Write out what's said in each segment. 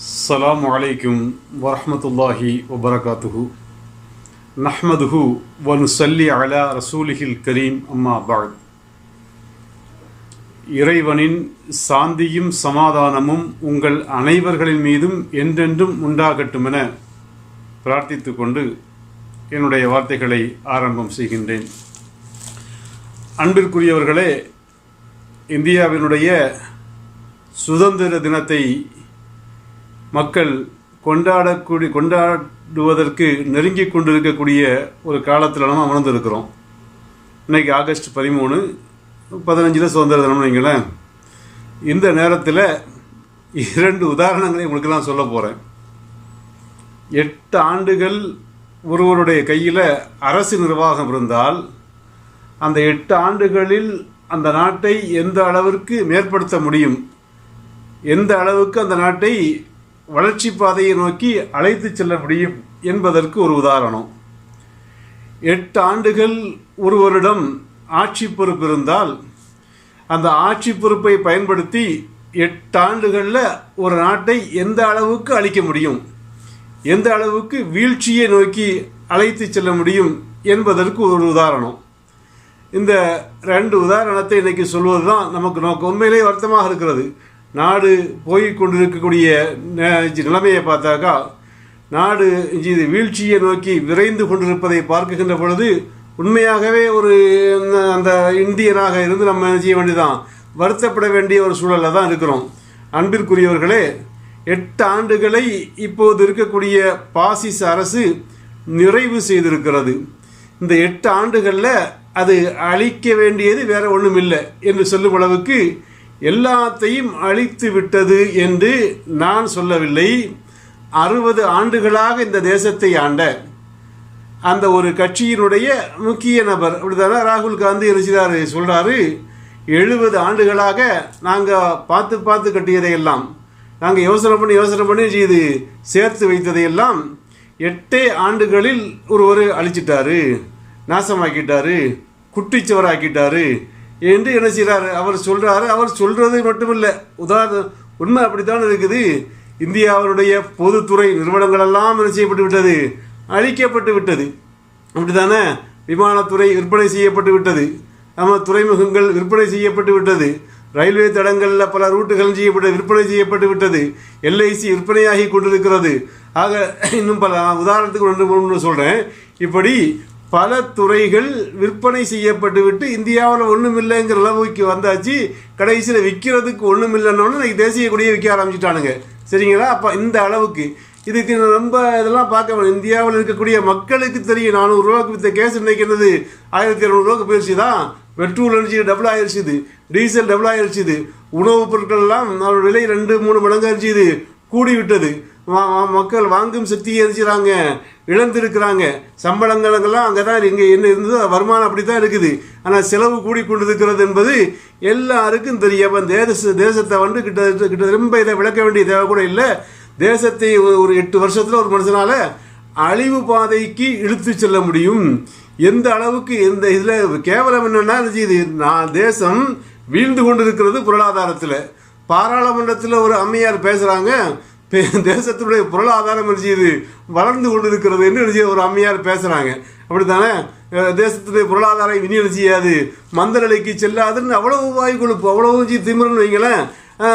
السلام عليكم ورحمة الله وبركاته نحمده ونصلي على رسوله الكريم أما بعد இறைவனின் சாந்தியும் சமாதானமும் உங்கள் அனைவர்களின் மீதும் என்றென்றும் உண்டாகட்டும் என பிரார்த்தித்துக் கொண்டு என்னுடைய வார்த்தைகளை ஆரம்பம் செய்கின்றேன் அன்பிற்குரியவர்களே இந்தியாவினுடைய சுதந்திர தினத்தை மக்கள் கொண்டாடக்கூடிய கொண்டாடுவதற்கு நெருங்கி கொண்டிருக்கக்கூடிய ஒரு காலத்தில் நம்ம அமர்ந்திருக்கிறோம். இன்னைக்கு ஆகஸ்ட் பதிமூணு பதினஞ்சில் சுதந்திர தினம்னு வைங்களேன். இந்த நேரத்தில் இரண்டு உதாரணங்களை உங்களுக்கு நான் சொல்ல போகிறேன் எட்டு ஆண்டுகள் ஒருவருடைய கையில் அரசு நிர்வாகம் இருந்தால் அந்த எட்டு ஆண்டுகளில் அந்த நாட்டை எந்த அளவிற்கு மேற்படுத்த முடியும்? எந்த அளவுக்கு அந்த நாட்டை வளர்ச்சி பாதையை நோக்கி அழைத்து செல்ல முடியும் என்பதற்கு ஒரு உதாரணம். எட்டு ஆண்டுகள் ஒருவரிடம் ஆட்சி பொறுப்பு இருந்தால் அந்த ஆட்சி பொறுப்பை பயன்படுத்தி எட்டு ஆண்டுகளில் ஒரு நாட்டை எந்த அளவுக்கு அழிக்க முடியும் எந்த அளவுக்கு வீழ்ச்சியை நோக்கி அழைத்து செல்ல முடியும் என்பதற்கு ஒரு உதாரணம். இந்த ரெண்டு உதாரணத்தை இன்னைக்கு சொல்வது தான் நமக்கு நோக்க உண்மையிலே வருத்தமாக இருக்கிறது. நாடு போய் கொண்டிருக்கக்கூடிய நிலைமையை பார்த்தாக்கா நாடு இது வீழ்ச்சியை நோக்கி விரைந்து கொண்டிருப்பதை பார்க்குகின்ற பொழுது உண்மையாகவே ஒரு அந்த- அந்த இந்தியனாக இருந்து நம்ம என்ன செய்ய வேண்டியதான் வருத்தப்பட வேண்டிய ஒரு சூழலில் தான் இருக்கிறோம். அன்பிற்குரியவர்களே எட்டு ஆண்டுகளை இப்போது இருக்கக்கூடிய பாசிச அரசு நிறைவு செய்திருக்கிறது. இந்த எட்டு ஆண்டுகளில் அது அழிக்க வேண்டியது வேற ஒன்றும் இல்லை என்று சொல்லும் அளவுக்கு எல்லாத்தையும் அழித்து விட்டது என்று நான் சொல்லவில்லை. அறுபது ஆண்டுகளாக இந்த தேசத்தை ஆண்ட அந்த ஒரு கட்சியினுடைய முக்கிய நபர் அப்படிதானே ராகுல் காந்தி இருக்கிறாரு சொல்கிறாரு எழுபது ஆண்டுகளாக நாங்கள் பார்த்து பார்த்து கட்டியதையெல்லாம் நாங்கள் யோசனை பண்ணி யோசனை பண்ணி இது சேர்த்து வைத்ததையெல்லாம் எட்டே ஆண்டுகளில் ஒருவர் அழிச்சிட்டாரு நாசமாக்கிட்டாரு குட்டிச்சுவராக்கிட்டாரு என்று என்ன செய்கிறாரு அவர் சொல்கிறாரு அவர் சொல்கிறது மட்டுமில்லை. உதாரணம் உண்மை அப்படித்தான் இருக்குது. இந்தியாவினுடைய பொதுத்துறை நிறுவனங்கள் எல்லாம் என்ன செய்யப்பட்டு விட்டது? அழிக்கப்பட்டு விட்டது. அப்படிதானே விமானத்துறை விற்பனை செய்யப்பட்டு விட்டது. நம்ம துறைமுகங்கள் விற்பனை செய்யப்பட்டு விட்டது. ரயில்வே தடங்களில் பல ரூட்டுகள் செய்யப்பட்டு விற்பனை செய்யப்பட்டு விட்டது. எல்ஐசி விற்பனையாகி கொண்டிருக்கிறது. ஆக இன்னும் பல உதாரணத்துக்கு ஒன்று ஒன்று சொல்கிறேன் இப்படி பல துறைகள் விற்பனை செய்யப்பட்டு விட்டு இந்தியாவில் ஒன்றும் இல்லைங்கிற அளவுக்கு வந்தாச்சு. கடைசியில் விற்கிறதுக்கு ஒன்றும் இல்லைன்னு இன்னைக்கு தேசிய கொடியை விற்க ஆரம்பிச்சிட்டானுங்க. சரிங்களா? அப்போ இந்த அளவுக்கு. இதுக்கு ரொம்ப இதெல்லாம் பார்க்க வேணும். இந்தியாவில் இருக்கக்கூடிய மக்களுக்கு தெரியும். நானூறுரூவாக்கு வித்த கேஸ் இன்னைக்கு என்னது? ஆயிரத்தி இரநூறுவாக்கு போயிடுச்சு தான் பெட்ரோல் அடிச்சு டபுள் ஆயிடுச்சுது டீசல் டபுள் ஆயிடுச்சுது உணவுப் பொருட்கள்லாம் அதோட விலை ரெண்டு மூணு மடங்கு அடிச்சுது. கூடி விட்டது மக்கள் வாங்கும் சக்தியை எரிச்சுறாங்க. இழந்திருக்கிறாங்க. சம்பளங்களுக்கெல்லாம் அங்கே தான் இங்கே என்ன இருந்ததோ வருமானம் அப்படி தான் இருக்குது. ஆனால் செலவு கூடி கொண்டு இருக்கிறது என்பது எல்லாருக்கும் தெரியும் அப்ப தேச தேசத்தை வந்து கிட்ட கிட்ட ரொம்ப இதை விளக்க வேண்டிய தேவை கூட இல்லை. தேசத்தை ஒரு- எட்டு வருஷத்தில் ஒரு மனுஷனால் அழிவு பாதைக்கு இழுத்து செல்ல முடியும். எந்த அளவுக்கு எந்த இதில் கேவலம் என்னென்னா இது நான் தேசம் வீழ்ந்து கொண்டிருக்கிறது பொருளாதாரத்தில். பாராளுமன்றத்தில் ஒரு அம்மையார் பேசுகிறாங்க தேசத்தினுடைய பொருளாதாரம் என்ன வளர்ந்து கொண்டிருக்கிறது என்று என்ன ஒரு அம்மையார் பேசுகிறாங்க அப்படித்தானே? தேசத்துடைய பொருளாதாரம் இனி செய்யாது? மந்த நிலைக்கு செல்லாதுன்னு அவ்வளவு வாய் கொழுப்பு அவ்வளவு சி- வைங்களேன்.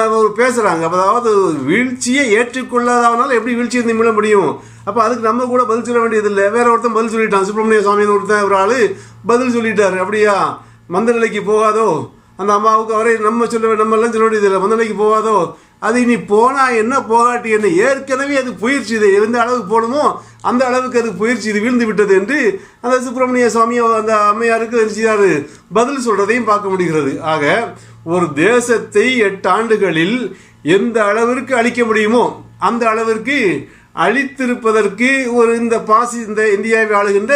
ஒரு பேசுகிறாங்க அதாவது வீழ்ச்சியை ஏற்றுக்கொள்ளாதவனால எப்படி வீழ்ச்சியை நிமிட முடியும்? அப்போ அதுக்கு நம்ம கூட பதில் சொல்ல வேண்டியதில்லை. வேற ஒருத்தன் பதில் சொல்லிட்டான். சுப்பிரமணிய சுவாமின்னு ஒருத்தன் ஒரு ஆள் பதில் சொல்லிட்டார். அப்படியா? மந்த நிலைக்கு போகாதோ? அந்த அம்மாவுக்கு அவரே நம்ம சொல்ல நம்ம எல்லாம் சொல்ல வேண்டியதில்லை. மந்த நிலைக்கு போகாதோ? அது இனி போனால் என்ன போகாட்டி என்ன? ஏற்கனவே அது புயிற்சி இது. எந்த அளவுக்கு போடுமோ அந்த அளவுக்கு அது புயிற்சி இது வீழ்ந்து விட்டது என்று அந்த சுப்பிரமணிய சுவாமி அந்த அம்மையாருக்கு செய்தார்? பதில் சொல்கிறதையும் பார்க்க முடிகிறது. ஆக ஒரு தேசத்தை எட்டு ஆண்டுகளில் எந்த அளவிற்கு அழிக்க முடியுமோ அந்த அளவிற்கு அழித்திருப்பதற்கு ஒரு இந்த பாசி இந்த இந்தியாவை ஆளுகின்ற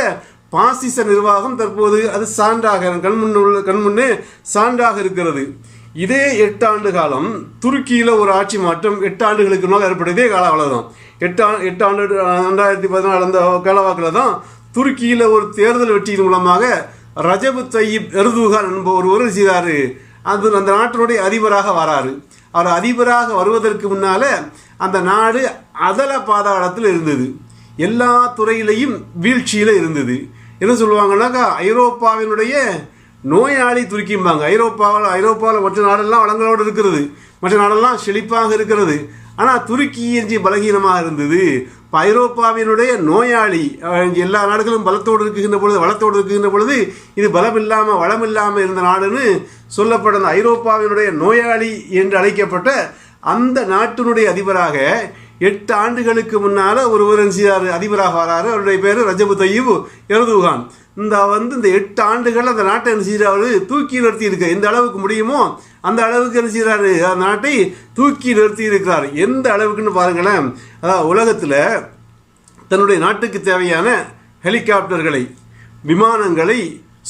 பாசிச நிர்வாகம் தற்போது அது சான்றாக கண்முன் உள்ள கண்முன்னே சான்றாக இருக்கிறது. இதே எட்டு ஆண்டு காலம் துருக்கியில் ஒரு ஆட்சி மாற்றம் எட்டு ஆண்டுகளுக்கு முன்னால் ஏற்பட்ட இதே கால அவ்வளவுதான். எட்டு ஆண்டு எட்டு ஆண்டு ரெண்டாயிரத்தி பதினாலு அந்த காலவாக்கில் தான் துருக்கியில் ஒரு தேர்தல் வெற்றியின் மூலமாக ரஜபு தையீப் எர்துகான் என்பவர் ஒரு செய்தார். அது அந்த நாட்டினுடைய அதிபராக வராரு. அவர் அதிபராக வருவதற்கு முன்னால் அந்த நாடு அதல பாதாளத்தில் இருந்தது. எல்லா துறையிலையும் வீழ்ச்சியில் இருந்தது. என்ன சொல்லுவாங்கன்னாக்கா ஐரோப்பாவினுடைய நோயாளி துருக்கிம்பாங்க. ஐரோப்பாவில் ஐரோப்பாவில் மற்ற நாடெல்லாம் வளங்களோடு இருக்கிறது. மற்ற நாடெல்லாம் செழிப்பாக இருக்கிறது. ஆனால் துருக்கி என்று பலகீனமாக இருந்தது. இப்போ ஐரோப்பாவினுடைய நோயாளி எல்லா நாடுகளும் பலத்தோடு இருக்குகின்ற பொழுது வளத்தோடு இருக்குகின்ற பொழுது இது பலம் இல்லாமல் வளம் இல்லாமல் இருந்த நாடுன்னு சொல்லப்பட்ட அந்த ஐரோப்பாவினுடைய நோயாளி என்று அழைக்கப்பட்ட அந்த நாட்டினுடைய அதிபராக எட்டு ஆண்டுகளுக்கு முன்னால ஒருவர் என்ன அதிபராக வராரு. அவருடைய பேர் ரஜபு தையீப் எருதுகான். இந்த வந்து இந்த எட்டு ஆண்டுகள் அந்த நாட்டை என்ன செய்கிறாரு? தூக்கி நிறுத்தி இருக்க. எந்த அளவுக்கு முடியுமோ அந்த அளவுக்கு என்ன செய்கிறாரு? அந்த நாட்டை தூக்கி நிறுத்தி இருக்கிறார். எந்த அளவுக்குன்னு பாருங்களேன். அதாவது உலகத்தில் தன்னுடைய நாட்டுக்கு தேவையான ஹெலிகாப்டர்களை விமானங்களை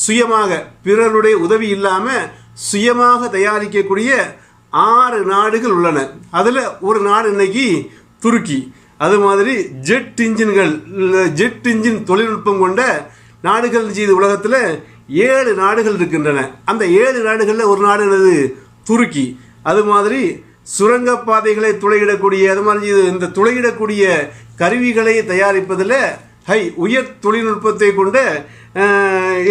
சுயமாக பிறருடைய உதவி இல்லாமல் சுயமாக தயாரிக்கக்கூடிய ஆறு நாடுகள் உள்ளன. அதில் ஒரு நாடு இன்னைக்கு துருக்கி. அது மாதிரி ஜெட் இன்ஜின்கள் ஜெட் இன்ஜின் தொழில்நுட்பம் கொண்ட நாடுகள் செய்து உலகத்தில் ஏழு நாடுகள் இருக்கின்றன. அந்த ஏழு நாடுகளில் ஒரு நாடு என்னது? துருக்கி. அது மாதிரி சுரங்கப்பாதைகளை துளையிடக்கூடிய அது மாதிரி இது இந்த துளையிடக்கூடிய கருவிகளை தயாரிப்பதில் ஹை உயர் தொழில்நுட்பத்தை கொண்ட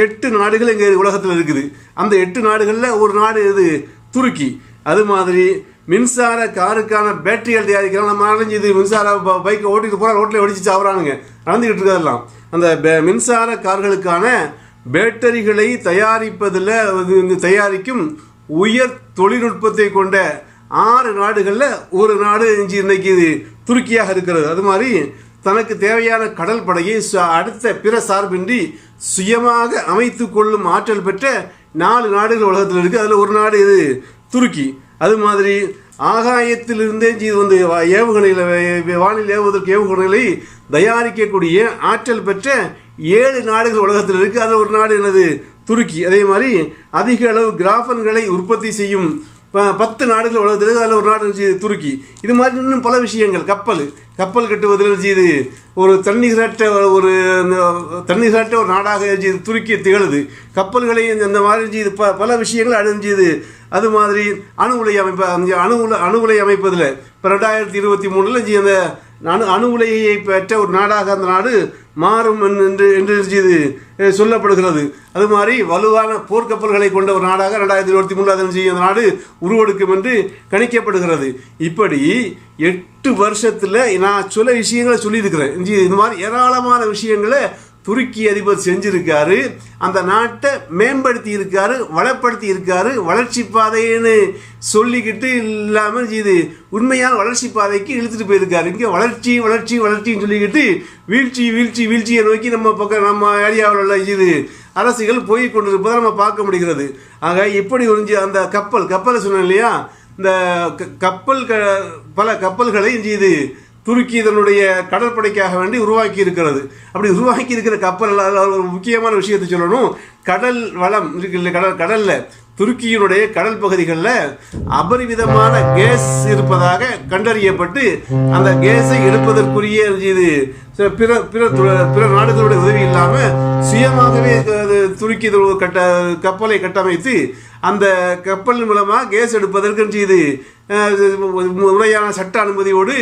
எட்டு நாடுகள் இங்கே உலகத்தில் இருக்குது. அந்த எட்டு நாடுகளில் ஒரு நாடு இது துருக்கி. அது மாதிரி மின்சார காருக்கான பேட்டரிகள் தயாரிக்கிறாங்க. நம்ம நாளைஞ்சு மின்சார பைக்கை ஓட்டிட்டு போகிற ரோட்டில் ஒடிச்சு சாப்பிட்றானுங்க நடந்துக்கிட்டு இருக்கிறதெல்லாம் அந்த பே- மின்சார கார்களுக்கான பேட்டரிகளை தயாரிப்பதில் வந்து தயாரிக்கும் உயர் தொழில்நுட்பத்தை கொண்ட ஆறு நாடுகளில் ஒரு நாடு இஞ்சி இன்னைக்கு இது துருக்கியாக இருக்கிறது. அது மாதிரி தனக்கு தேவையான கடல் படையை அடுத்த பிற சார்பின்றி சுயமாக அமைத்து கொள்ளும் ஆற்றல் பெற்ற நாலு நாடுகள் உலகத்தில் இருக்குது அதில் ஒரு நாடு இது துருக்கி. அது மாதிரி ஆகாயத்திலிருந்தே இது வந்து வா- ஏவுகணையில் வானில் ஏவுவதற்கு ஏவுகணைகளை தயாரிக்கக்கூடிய ஆற்றல் பெற்ற ஏழு நாடுகள் உலகத்தில் இருக்குது அதில் ஒரு நாடு எனது துருக்கி. அதே மாதிரி அதிக அளவு கிராஃபன்களை உற்பத்தி செய்யும் பத்து நாடுகள் உலகத்தில் அதில் ஒரு நாடு இருந்துச்சு துருக்கி. இது மாதிரி இன்னும் பல விஷயங்கள். கப்பல். கப்பல் கட்டுவதில் இருந்துச்சு இது ஒரு தண்ணீரற்ற ஒரு தண்ணீரற்ற ஒரு நாடாக இருந்துச்சு இது துருக்கி திகழுது. கப்பல்களை இந்த மாதிரி இருந்துச்சு இது ப பல விஷயங்கள் அழிஞ்சுது அது மாதிரி அணு உலை அமைப்பு அந்த அணு உலை அணு உலை அமைப்பதில் இப்போ ரெண்டாயிரத்தி இருபத்தி மூணில் அந்த அணு அணு உலையை பெற்ற ஒரு நாடாக அந்த நாடு மாறும் என்று என்று இது சொல்லப்படுகிறது. அது மாதிரி வலுவான போர்க்கப்பல்களை கொண்ட ஒரு நாடாக ரெண்டாயிரத்தி இருபத்தி மூணாவது அந்த நாடு உருவெடுக்கும் என்று கணிக்கப்படுகிறது. இப்படி எட்டு வருஷத்தில் நான் சில விஷயங்களை சொல்லியிருக்கிறேன். இந்த மாதிரி ஏராளமான விஷயங்களை துருக்கி அதிபர் செஞ்சிருக்காரு. அந்த நாட்டை மேம்படுத்தி இருக்காரு வளப்படுத்தி இருக்காரு வளர்ச்சி பாதைன்னு சொல்லிக்கிட்டு இல்லாமல் இது உண்மையான வளர்ச்சி பாதைக்கு இழுத்துட்டு போயிருக்காரு. இங்கே வளர்ச்சி வளர்ச்சி வளர்ச்சின்னு சொல்லிக்கிட்டு வீழ்ச்சி வீழ்ச்சி வீழ்ச்சியை நோக்கி நம்ம பக்கம் நம்ம ஏரியாவில் உள்ள இது அரசுகள் போய் கொண்டிருப்பதை நம்ம பார்க்க முடிகிறது. ஆக இப்படி ஒழிஞ்சு அந்த கப்பல் கப்பலை சொன்னேன் இல்லையா? இந்த க- கப்பல் க பல கப்பல்களை இது துருக்கி இதனுடைய கடற்படைக்காக வேண்டி உருவாக்கி இருக்கிறது அப்படி உருவாக்கி இருக்கிற கப்பல் ஒரு முக்கியமான விஷயத்தை சொல்லணும் கடல் வளம் இருக்குல்ல கடல் கடலில் துருக்கியினுடைய கடல் பகுதிகளில் அபரிவிதமான கேஸ் இருப்பதாக கண்டறியப்பட்டு அந்த கேஸை எடுப்பதற்குரிய இது பிற பிற பிற நாடுகளுடைய உதவி இல்லாமல் சுயமாகவே அது துருக்கி கட்ட கப்பலை கட்டமைத்து அந்த கப்பல் மூலமாக கேஸ் எடுப்பதற்கு இது முறையான சட்ட அனுமதியோடு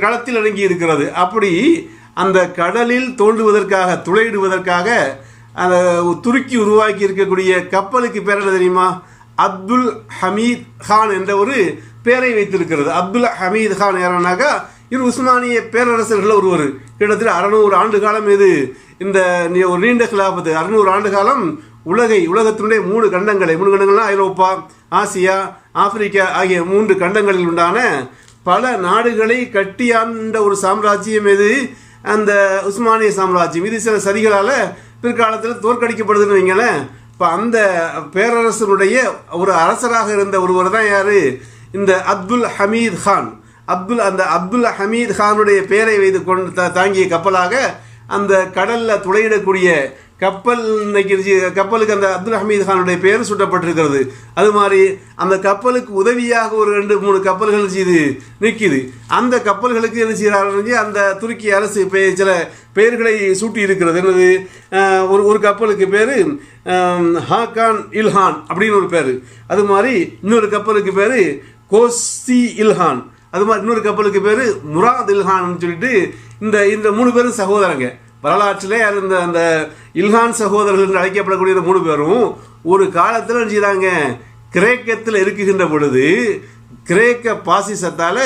களத்தில் இறங்கி இருக்கிறது. அப்படி அந்த கடலில் தோண்டுவதற்காக துளையிடுவதற்காக அந்த துருக்கி உருவாக்கி இருக்கக்கூடிய கப்பலுக்கு பேர் என்ன தெரியுமா? அப்துல் ஹமீத் ஹான் என்ற ஒரு பெயரை வைத்திருக்கிறது. அப்துல் ஹமீத் கான் யாரனாக்கா இது உஸ்மானிய பேரரசர்களில் ஒருவர். கிட்டத்தட்ட அறநூறு ஆண்டு காலம் இது. இந்த நீ- ஒரு நீண்ட கிலாபத்து அறுநூறு ஆண்டு காலம் உலகை உலகத்தினுடைய மூணு கண்டங்களை மூணு கண்டங்கள்னா ஐரோப்பா ஆசியா ஆப்பிரிக்கா ஆகிய மூன்று கண்டங்களில் உண்டான பல நாடுகளை கட்டியாண்ட ஒரு சாம்ராஜ்யம் எது? அந்த உஸ்மானிய சாம்ராஜ்யம். இது சில சதிகளால் பிற்காலத்தில் தோற்கடிக்கப்படுதுன்னு வைங்களேன். இப்போ அந்த பேரரசனுடைய ஒரு அரசராக இருந்த ஒருவர் தான் யார்? இந்த அப்துல் ஹமீத் கான். அப்துல் அந்த அப்துல் ஹமீத் கானுடைய பெயரை வைத்து கொண்டு தாங்கிய கப்பலாக அந்த கடலில் துளையிடக்கூடிய கப்பல் இன்னைக்கு கப்பலுக்கு அந்த அப்துல் ஹமீது கானுடைய பெயர் சுட்டப்பட்டிருக்கிறது. அது மாதிரி அந்த கப்பலுக்கு உதவியாக ஒரு ரெண்டு மூணு கப்பல்கள் செய்து நிற்கிது அந்த கப்பல்களுக்கு என்ன செய்கிறார்கள் அந்த துருக்கி அரசு பெயர் சில பெயர்களை சூட்டி இருக்கிறது என்னது ஒரு ஒரு கப்பலுக்கு பேர் ஹாகான் இல்ஹான் அப்படின்னு ஒரு பேர். அது மாதிரி இன்னொரு கப்பலுக்கு பேர் கோசி இல்ஹான். அது மாதிரி இன்னொரு கப்பலுக்கு பேர் முராத் இல்ஹான்னு சொல்லிட்டு இந்த இந்த மூணு பேரும் சகோதரங்க. வரலாற்றிலே இருந்த அந்த இல்ஹான் சகோதரர்கள் என்று அழைக்கப்படக்கூடிய மூணு பேரும் ஒரு காலத்தில் என்ன செய்தாங்க கிரேக்கத்தில் இருக்குகின்ற பொழுது கிரேக்க பாசிசத்தால்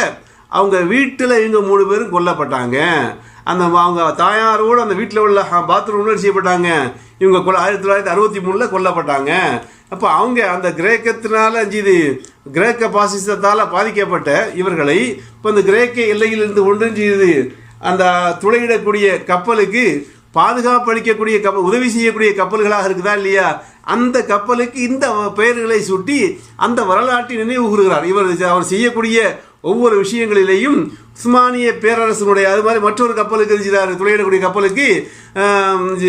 அவங்க வீட்டில் இவங்க மூணு பேரும் கொல்லப்பட்டாங்க. அந்த அவங்க தாயாரோடு அந்த வீட்டில் உள்ள பாத்ரூம்ல செய்யப்பட்டாங்க இவங்க கொல்ல ஆயிரத்தி தொள்ளாயிரத்தி அறுபத்தி மூணில் கொல்லப்பட்டாங்க. அப்போ அவங்க அந்த கிரேக்கத்தினால இது கிரேக்க பாசிசத்தால் பாதிக்கப்பட்ட இவர்களை இப்போ இந்த கிரேக்க எல்லையிலிருந்து ஒன்று செய்யுது அந்த துளையிடக்கூடிய கப்பலுக்கு பாதுகாப்பு அளிக்கக்கூடிய கப்பல் உதவி செய்யக்கூடிய கப்பல்களாக இருக்குதா இல்லையா? அந்த கப்பலுக்கு இந்த பெயர்களை சுட்டி அந்த வரலாற்றை நினைவு கூறுகிறார். இவர் அவர் செய்யக்கூடிய ஒவ்வொரு விஷயங்களிலேயும் உஸ்மானிய பேரரசனுடைய அது மாதிரி மற்றொரு கப்பலுக்கு இருக்கிறார் துளையிடக்கூடிய கப்பலுக்கு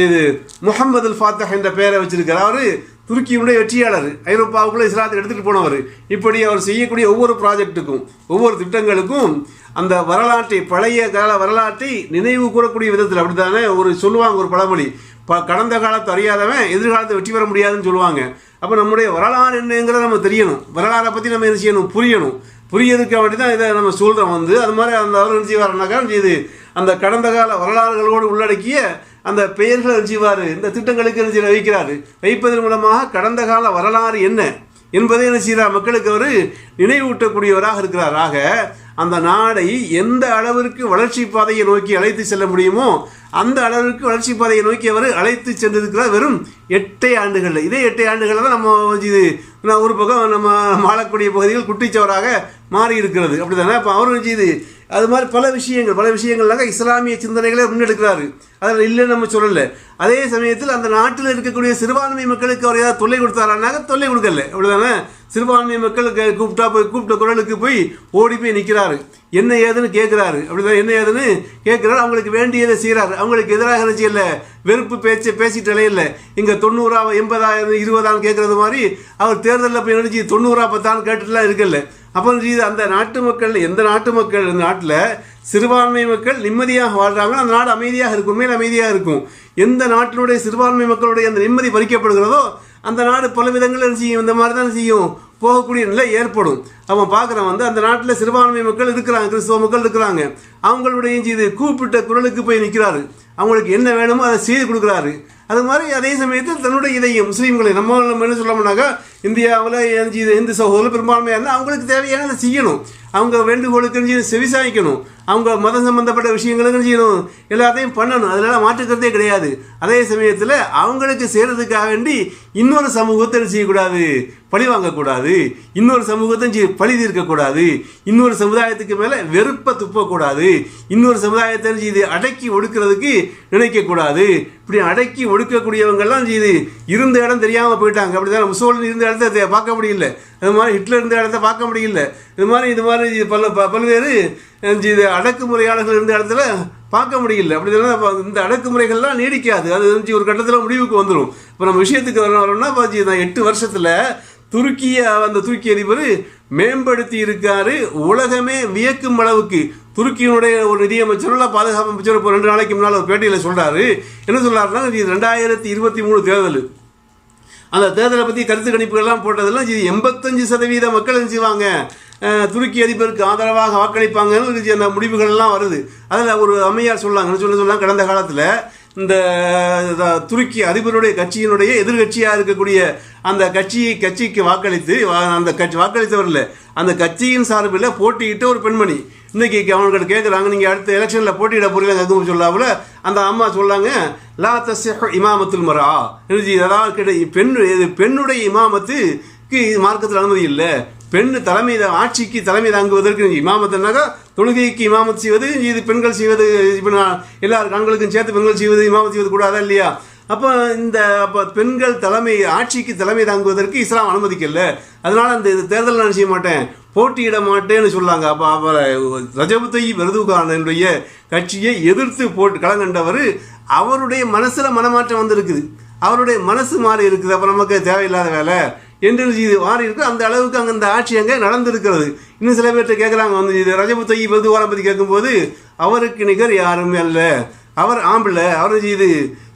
இது முகமது அல் ஃபாத்தஹ் என்ற பெயரை வச்சிருக்கிறார். அவர் துருக்கியினுடைய வெற்றியாளர். ஐரோப்பாவுக்குள்ள இஸ்லாத்தை எடுத்துகிட்டு போனவர். இப்படி அவர் செய்யக்கூடிய ஒவ்வொரு ப்ராஜெக்ட்டுக்கும் ஒவ்வொரு திட்டங்களுக்கும் அந்த வரலாற்றை பழைய கால வரலாற்றை நினைவு கூறக்கூடிய விதத்தில் அப்படி தானே ஒரு சொல்லுவாங்க ஒரு பழமொழி. ப கடந்த காலத்தை அறியாதவன் எதிர்காலத்தை வெற்றி பெற முடியாதுன்னு சொல்லுவாங்க. அப்போ நம்முடைய வரலாறு என்னங்கிறத நம்ம தெரியணும். வரலாறை பற்றி நம்ம என்ன செய்யணும்? புரியணும். புரியதுக்கு வேண்டி தான் இதை நம்ம சொல்கிறோம் வந்து. அது மாதிரி அந்த அவர் என்ன செய்வாருனாக்கா இது அந்த கடந்த கால வரலாறுகளோடு உள்ளடக்கிய அந்த பெயர்களை செய்வார்? இந்த திட்டங்களுக்கு என்ன செய்ய வைப்பதன் மூலமாக கடந்த கால வரலாறு என்ன என்பதை என்ன செய்கிறார் மக்களுக்கு அவர் நினைவூட்டக்கூடியவராக இருக்கிறார். ஆக அந்த நாடை எந்த அளவிற்கு வளர்ச்சி பாதையை நோக்கி அழைத்து செல்ல முடியுமோ அந்த அளவிற்கு வளர்ச்சி பாதையை நோக்கி அவர் அழைத்து சென்றிருக்கிறார் வெறும் எட்டே ஆண்டுகளில். இதே எட்டே ஆண்டுகளில் தான் நம்ம இது நான் ஒரு பக்கம் நம்ம வாழக்கூடிய பகுதிகள் குட்டிச்சவராக மாறி இருக்கிறது அப்படி தானே இப்போ அவரும் செய்து அது மாதிரி பல விஷயங்கள் பல விஷயங்கள்லாக இஸ்லாமிய சிந்தனைகளை முன்னெடுக்கிறாரு. அதில் இல்லைன்னு நம்ம சொல்லலை. அதே சமயத்தில் அந்த நாட்டில் இருக்கக்கூடிய சிறுபான்மை மக்களுக்கு அவர் ஏதாவது தொல்லை கொடுத்தாரானாக்க தொல்லை கொடுக்கல. அப்படிதானே சிறுபான்மை மக்களுக்கு கூப்பிட்டா போய் கூப்பிட்ட குரலுக்கு போய் ஓடி போய் நிற்கிறாரு என்ன ஏதுன்னு கேட்குறாரு அப்படிதான் என்ன ஏதுன்னு கேட்குறாரு அவங்களுக்கு வேண்டியதை செய்கிறாரு அவங்களுக்கு எதிராக என்ன இல்லை வெறுப்பு பேச்சு பேசிட்டாலே இல்லை. இங்கே தொண்ணூறா எண்பதாயிரம் இருபதான்னு கேட்குறது மாதிரி அவர் தேர்தலில் போய் நினச்சி தொண்ணூறா பத்தான்னு கேட்டுட்டுலாம் இருக்கல. அப்போ இது அந்த நாட்டு மக்கள் எந்த நாட்டு மக்கள் இந்த நாட்டில் சிறுபான்மை மக்கள் நிம்மதியாக வாழ்கிறாங்களோ அந்த நாடு அமைதியாக இருக்கும் உண்மையில் அமைதியாக இருக்கும். எந்த நாட்டினுடைய சிறுபான்மை மக்களுடைய அந்த நிம்மதி பறிக்கப்படுகிறதோ அந்த நாடு பல விதங்களில் என்ன செய்யும்? இந்த மாதிரி தான் செய்யும்? போகக்கூடிய நிலை ஏற்படும். அவன் பார்க்குறான் வந்து அந்த நாட்டில் சிறுபான்மை மக்கள் இருக்கிறாங்க கிறிஸ்துவ மக்கள் இருக்கிறாங்க. அவங்களுடைய இது கூப்பிட்ட குரலுக்கு போய் நிற்கிறாரு அவங்களுக்கு என்ன வேணுமோ அதை செய்து கொடுக்குறாரு. அது மாதிரி அதே சமயத்தில் தன்னுடைய இதயம் முஸ்லீம்களை நம்ம நம்ம என்ன சொல்லணும்னாக்கா இந்தியாவில் இந்து சகோதரர் பெரும்பான்மையாக இருந்தால் அவங்களுக்கு தேவையானதை செய்யணும். அவங்க வேண்டுகோளுக்கு என்ன செய்யணும், செவிசாய்க்கணும். அவங்க மதம் சம்பந்தப்பட்ட விஷயங்களுக்கு செய்யணும்? எல்லாத்தையும் பண்ணணும். அதனால மாற்றுக்கிறதே கிடையாது. அதே சமயத்தில் அவங்களுக்கு செய்கிறதுக்காக வேண்டி இன்னொரு சமூகத்தை செய்யக்கூடாது? பழி வாங்கக்கூடாது. இன்னொரு சமூகத்தை செய்ய- பழி தீர்க்கக்கூடாது. இன்னொரு சமுதாயத்துக்கு மேலே வெறுப்பை துப்பக்கூடாது. இன்னொரு சமுதாயத்தை இது அடக்கி ஒடுக்கிறதுக்கு நினைக்கக்கூடாது. இப்படி அடக்கி ஒடுக்கக்கூடியவங்கெல்லாம் இது இருந்த இடம் தெரியாமல் போயிட்டாங்க. அப்படிதான் முசோலின் இருந்த இடத்த பார்க்க முடியல. இது மாதிரி ஹிட்லர் இருந்த இடத்த பார்க்க முடியல. இது மாதிரி இது மாதிரி பல ப- பல்வேறு இது அடக்குமுறையாளர்கள் இருந்த இடத்துல பார்க்க முடியல. அப்படி இல்லைன்னா இந்த அடக்குமுறைகள்லாம் நீடிக்காது. அது வந்து ஒரு கட்டத்தில் முடிவுக்கு வந்துடும் இப்போ நம்ம விஷயத்துக்கு வரணும் வரோம்னா பாஜி நான் எட்டு வருஷத்தில் துருக்கிய அந்த துருக்கி அதிபர் மேம்படுத்தி இருக்காரு. உலகமே வியக்கும் அளவுக்கு துருக்கியினுடைய ஒரு நிதியமைச்சரும் பாதுகாப்பு அமைச்சர் இப்போ ரெண்டு நாளைக்கு முன்னால் ஒரு பேட்டியில் சொல்கிறாரு என்ன சொல்கிறாருன்னா இது ரெண்டாயிரத்தி இருபத்தி மூணு தேர்தல். அந்த தேர்தலை பற்றி கருத்து கணிப்புகள்லாம் போட்டதெல்லாம் இது எண்பத்தஞ்சு சதவீத மக்கள் செய்வாங்க? துருக்கி அதிபருக்கு ஆதரவாக வாக்களிப்பாங்கன்னு அந்த முடிவுகள்லாம் வருது. அதில் ஒரு அம்மையார் சொல்லாங்கன்னு சொல்ல சொல்லலாம் கடந்த காலத்தில் இந்த துருக்கி அதிபருடைய கட்சியினுடைய எதிர்கட்சியாக இருக்கக்கூடிய அந்த கட்சியை கட்சிக்கு வாக்களித்து வா- அந்த கட்சி வாக்களித்தவரில் அந்த கட்சியின் சார்பில் போட்டியிட்ட ஒரு பெண்மணி. இன்னைக்கு அவங்கள்ட்ட கேட்குறாங்க நீங்கள் அடுத்த எலெக்ஷனில் போட்டியிட போறீங்க அதுவும் சொல்லாமல் அந்த அம்மா சொல்லாங்க லா தசிஹ் இமாமத்துல் மரா. எழுதி அதாவது கிட்ட பெண் இது பெண்ணுடைய இமாமத்துக்கு மார்க்கத்தில் அனுமதி இல்லை. பெண் தலைமை ஆட்சிக்கு தலைமை தாங்குவதற்கு இமாமத்துனாக்கா தொழுகைக்கு இமாமத்து செய்வது இது பெண்கள் செய்வது இப்போ நான் எல்லா ஆண்களுக்கும் சேர்த்து பெண்கள் செய்வது இமாமத் செய்வது கூடாதா இல்லையா? அப்போ இந்த அப்போ பெண்கள் தலைமை ஆட்சிக்கு தலைமை தாங்குவதற்கு இஸ்லாம் அனுமதிக்கல. அதனால் அந்த இது தேர்தல் நான் செய்ய மாட்டேன். போட்டியிட மாட்டேன்னு சொல்லாங்க. அப்போ அவர் ரஜபத்தை வெருதுகானுடைய கட்சியை எதிர்த்து போட்டு களங்கண்டவர் அவருடைய மனசில் மனமாற்றம் வந்திருக்குது. அவருடைய மனசு மாறி இருக்குது. அப்போ நமக்கு தேவையில்லாத வேலை. என்று இது மாறி இருக்கு. அந்த அளவுக்கு அங்கே இந்த ஆட்சி அங்கே நடந்திருக்கிறது. இன்னும் சில பேர்கிட்ட கேட்குறாங்க வந்து இது ரஜபு தொய் விருதுவாரை பற்றி கேட்கும்போது அவருக்கு நிகர் யாருமே அல்ல. அவர் ஆம்பளை. அவர் இது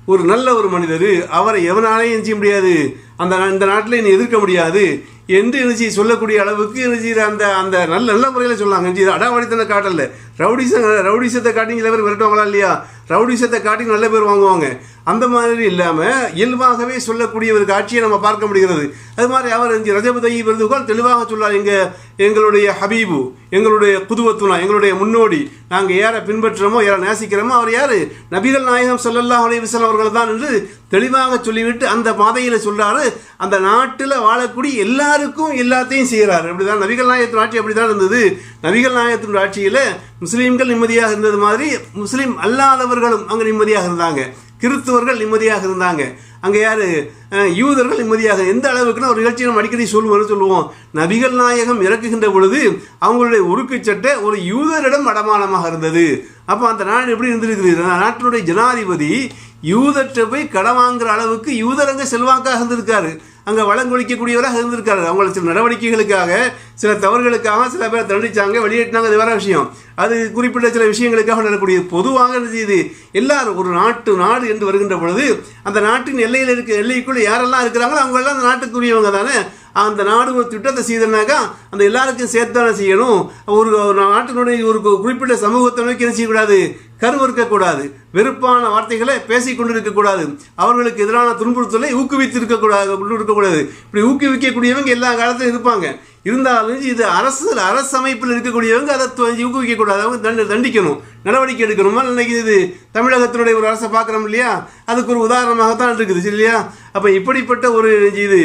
ஒரு நல்ல ஒரு மனிதர் அவரை எவனாலையும் எஞ்சிய முடியாது. அந்த இந்த நாட்டில் நீ எதிர்க்க முடியாது. என்று எனர்ஜி சொல்லக்கூடிய அளவுக்கு எனர்ஜி அந்த அந்த நல்ல நல்ல முறையில் சொன்னாங்க எனர்ஜி அடாவடித்தனை காட்டல ரவுடிசம் ரவுடிசத்தை காட்டி சில பேர் விரட்டுவாங்களா இல்லையா? ரவுடிசத்தை காட்டி நல்ல பேர் வாங்குவாங்க. அந்த மாதிரி இல்லாமல் இயல்பாகவே சொல்லக்கூடிய ஒரு காட்சியை நம்ம பார்க்க முடிகிறது. அது மாதிரி அவர் இங்கே ரஜபதி விருதுகள் தெளிவாக சொல்லார் எங்கள் எங்களுடைய ஹபீபு எங்களுடைய புதுவத்துனா எங்களுடைய முன்னோடி நாங்கள் யாரை பின்பற்றுறோமோ யாரை நேசிக்கிறோமோ அவர் யார்? நபிகள் நாயகம் சொல்லல்லா அலைவிசல் அவர்கள் தான் என்று தெளிவாக சொல்லிவிட்டு அந்த பாதையில் சொல்கிறாரு அந்த நாட்டில் வாழக்கூடிய எல்லா எல்லாருக்கும் எல்லாத்தையும் செய்கிறார் அப்படிதான் நபிகள் நாயகத்தின் ஆட்சி அப்படி தான் இருந்தது. நபிகள் நாயகத்தின் ஆட்சியில் முஸ்லீம்கள் நிம்மதியாக இருந்தது மாதிரி முஸ்லீம் அல்லாதவர்களும் அங்கே நிம்மதியாக இருந்தாங்க. கிறிஸ்துவர்கள் நிம்மதியாக இருந்தாங்க. அங்கே யார்? யூதர்கள் நிம்மதியாக எந்த அளவுக்குன்னா ஒரு நிகழ்ச்சி நம்ம அடிக்கடி சொல்லுவோம் சொல்லுவோம். நபிகள் நாயகம் இறக்குகின்ற பொழுது அவங்களுடைய உருக்கு சட்டை ஒரு யூதரிடம் அடமானமாக இருந்தது. அப்போ அந்த நாடு எப்படி இருந்திருக்குது நாட்டினுடைய ஜனாதிபதி யூதர்கிட்ட போய் கடன் வாங்குற அளவுக்கு யூதர் அங்கே செல்வாக்காக இருந்திருக்காரு. அங்கே வளங்கொழிக்கக்கூடியவராக இருந்திருக்காரு. அவங்கள சில நடவடிக்கைகளுக்காக சில தவறுகளுக்காக சில பேர் தண்டிச்சாங்க வெளியேற்றினாங்க. அது வேற விஷயம். அது குறிப்பிட்ட சில விஷயங்களுக்காக நடக்கக்கூடிய பொதுவாக இது எல்லாரும் ஒரு நாட்டு நாடு என்று வருகின்ற பொழுது அந்த நாட்டின் எல்லையில் இருக்க எல்லைக்குள்ளே யாரெல்லாம் இருக்கிறாங்களோ அவங்கெல்லாம் அந்த நாட்டுக்குரியவங்க தானே. அந்த நாடு ஒரு திட்டத்தை செய்தனாக்கா அந்த எல்லாருக்கும் சேர்த்து தானே செய்யணும்? ஒரு நாட்டினுடைய ஒரு குறிப்பிட்ட சமூகத்தை நோக்கி என்ன செய்யக்கூடாது? கருவறுக்கக்கூடாது வெறுப்பான வார்த்தைகளை பேசிக் கொண்டிருக்கக்கூடாது அவர்களுக்கு எதிரான துன்புறுத்தலை ஊக்குவித்து இருக்கக்கூடாது இருக்கக்கூடாது இப்படி ஊக்குவிக்கக்கூடியவங்க எல்லா காலத்திலும் இருப்பாங்க. இருந்தாலும் இது அரசு அரசு அமைப்பில் இருக்கக்கூடியவங்க அதை ஊக்குவிக்கக்கூடாது. அவங்க தண்டி தண்டிக்கணும். நடவடிக்கை எடுக்கணுமா இன்னைக்கு இது? தமிழகத்தினுடைய ஒரு அரசை பார்க்குறோம் இல்லையா? அதுக்கு ஒரு உதாரணமாகத்தான் இருக்குது இல்லையா அப்போ இப்படிப்பட்ட ஒரு இது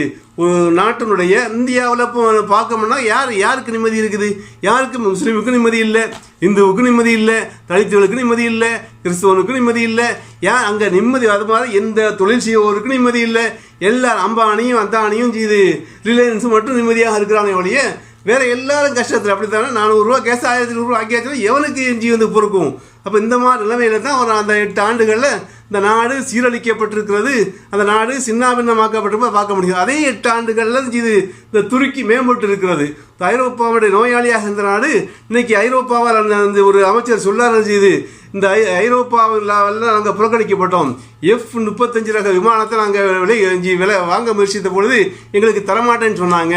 நாட்டினுடைய இந்தியாவில் இப்போ பார்க்கணும்னா யார் யாருக்கு நிம்மதி இருக்குது? யாருக்கு முஸ்லீமுக்கு நிம்மதி இல்லை இந்துவுக்கு நிம்மதி இல்லை தலித்துகளுக்கு நிம்மதி இல்லை கிறிஸ்துவனுக்கு நிம்மதி இல்லை. ஏன் அங்கே நிம்மதி அது மாதிரி எந்த தொழில் செய்வோருக்கு நிம்மதி இல்லை. எல்லாரும் அம்பானியும் அந்தானியும் இது ரிலையன்ஸும் மட்டும் நிம்மதியாக இருக்கிறாங்க ஒழிய வேற எல்லாரும் கஷ்டத்தில் அப்படி தானே நானூறுரூவா கேஸ் ஆயிரத்தி நூறுரூவா ஆக்கியாச்சுன்னா எவனுக்கு என் வந்து பொறுக்கும்? அப்போ இந்த மாதிரி நிலைமையில தான் ஒரு அந்த எட்டு ஆண்டுகளில் இந்த நாடு சீரழிக்கப்பட்டிருக்கிறது அந்த நாடு சின்னாபின்னமாக்கப்பட்டிருப்பதை பார்க்க முடியும். அதே எட்டு ஆண்டுகளில் இது இந்த துருக்கி மேம்பட்டு இருக்கிறது ஐரோப்பாவுடைய நோயாளியாக இருந்த நாடு இன்னைக்கு ஐரோப்பாவால் அந்த ஒரு அமைச்சர் சொல்லார் இது இந்த ஐ ஐரோப்பாவில் நாங்கள் புறக்கணிக்கப்பட்டோம். எஃப் முப்பத்தஞ்சு ரக விமானத்தை நாங்கள் விலை விலை வாங்க முயற்சித்த பொழுது எங்களுக்கு தரமாட்டேன்னு சொன்னாங்க.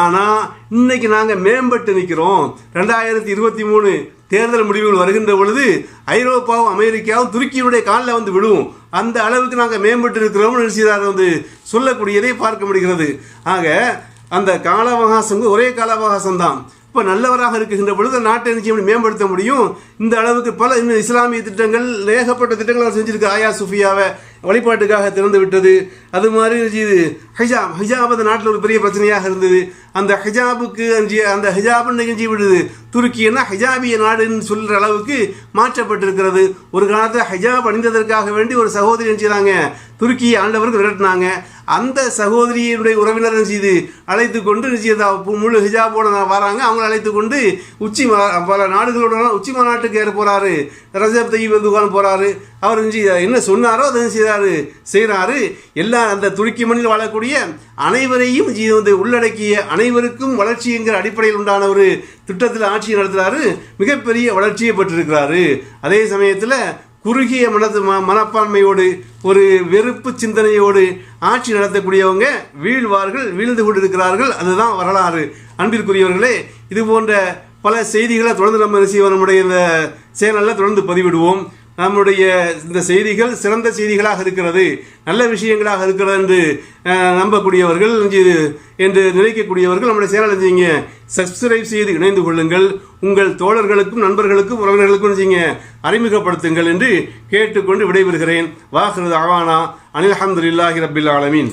ஆனால் இன்னைக்கு நாங்கள் மேம்பட்டு நிற்கிறோம் ரெண்டாயிரத்தி இருபத்தி மூணு தேர்தல் முடிவுகள் வருகின்ற பொழுது ஐரோப்பாவும் அமெரிக்காவும் துருக்கியினுடைய காலில் வந்து விடுவோம் அந்த அளவுக்கு நாங்கள் மேம்பட்டு இருக்கிறோம்னு நினைச்சார் வந்து சொல்லக்கூடியதை பார்க்க முடிகிறது. ஆக அந்த கால அவகாசம் ஒரே கால அவகாசம் தான் இப்போ நல்லவராக இருக்கின்ற பொழுது நாட்டை நிச்சயம் மேம்படுத்த முடியும். இந்த அளவுக்கு பல இன்னும் இஸ்லாமிய திட்டங்கள் ஏகப்பட்ட திட்டங்கள் செஞ்சிருக்கு ஆயா சுஃபியாவை வழிபாட்டுக்காக திறந்து விட்டது. அது மாதிரி இது ஹிஜாப். ஹிஜாப் அந்த நாட்டில் ஒரு பெரிய பிரச்சனையாக இருந்தது. அந்த ஹிஜாபுக்கு அஞ்சு அந்த ஹிஜாப் நிகழ்ச்சி விடுது? துருக்கியன்னா ஹிஜாபிய நாடுன்னு சொல்கிற அளவுக்கு மாற்றப்பட்டிருக்கிறது. ஒரு காலத்தில் ஹிஜாப் அணிந்ததற்காக வேண்டி ஒரு சகோதரி நினைச்சாங்க துருக்கியை ஆண்டவருக்கு விரட்டினாங்க. அந்த சகோதரியினுடைய உறவினர் செய்து? அழைத்து கொண்டு நிச்சயதா முழு ஹிஜாபோட வராங்க. அவங்களை அழைத்து கொண்டு உச்சி பல நாடுகளோட உச்சி மாநாட்டுக்கு ஏற போகிறாரு ரஜப் தையீப் எதுக்கான போகிறாரு அவர் என்ன சொன்னாரோ அதை செய்கிறாரு செய்கிறாரு எல்லா அந்த துருக்கி மண்ணில் வாழக்கூடிய அனைவரையும் வந்து உள்ளடக்கிய அனைவருக்கும் வளர்ச்சி என்கிற அடிப்படையில் உண்டான ஒரு திட்டத்தில் ஆட்சி நடத்துகிறாரு மிகப்பெரிய வளர்ச்சியை பெற்றிருக்கிறாரு. அதே சமயத்தில் குறுகிய மனது ம மனப்பான்மையோடு ஒரு வெறுப்பு சிந்தனையோடு ஆட்சி நடத்தக்கூடியவங்க வீழ்வார்கள் வீழ்ந்து கொண்டிருக்கிறார்கள். அதுதான் வரலாறு. அன்பிற்குரியவர்களே இது போன்ற பல செய்திகளை தொடர்ந்து நம்ம செய்வோம்? நம்முடைய இந்த சேனலில் தொடர்ந்து பதிவிடுவோம். நம்முடைய இந்த செய்திகள் சிறந்த செய்திகளாக இருக்கிறது நல்ல விஷயங்களாக இருக்கிறது என்று நம்பக்கூடியவர்கள் என்று நினைக்கக்கூடியவர்கள் நம்முடைய சேனல் செய்யுங்க சப்ஸ்கிரைப் செய்து இணைந்து கொள்ளுங்கள். உங்கள் தோழர்களுக்கும் நண்பர்களுக்கும் உறவினர்களுக்கும் செய்யுங்க அறிமுகப்படுத்துங்கள் என்று கேட்டுக்கொண்டு விடைபெறுகிறேன். வாஹிருது அவானா அனில் அஹமதுல்லாஹி ரபில் ஆலமீன்.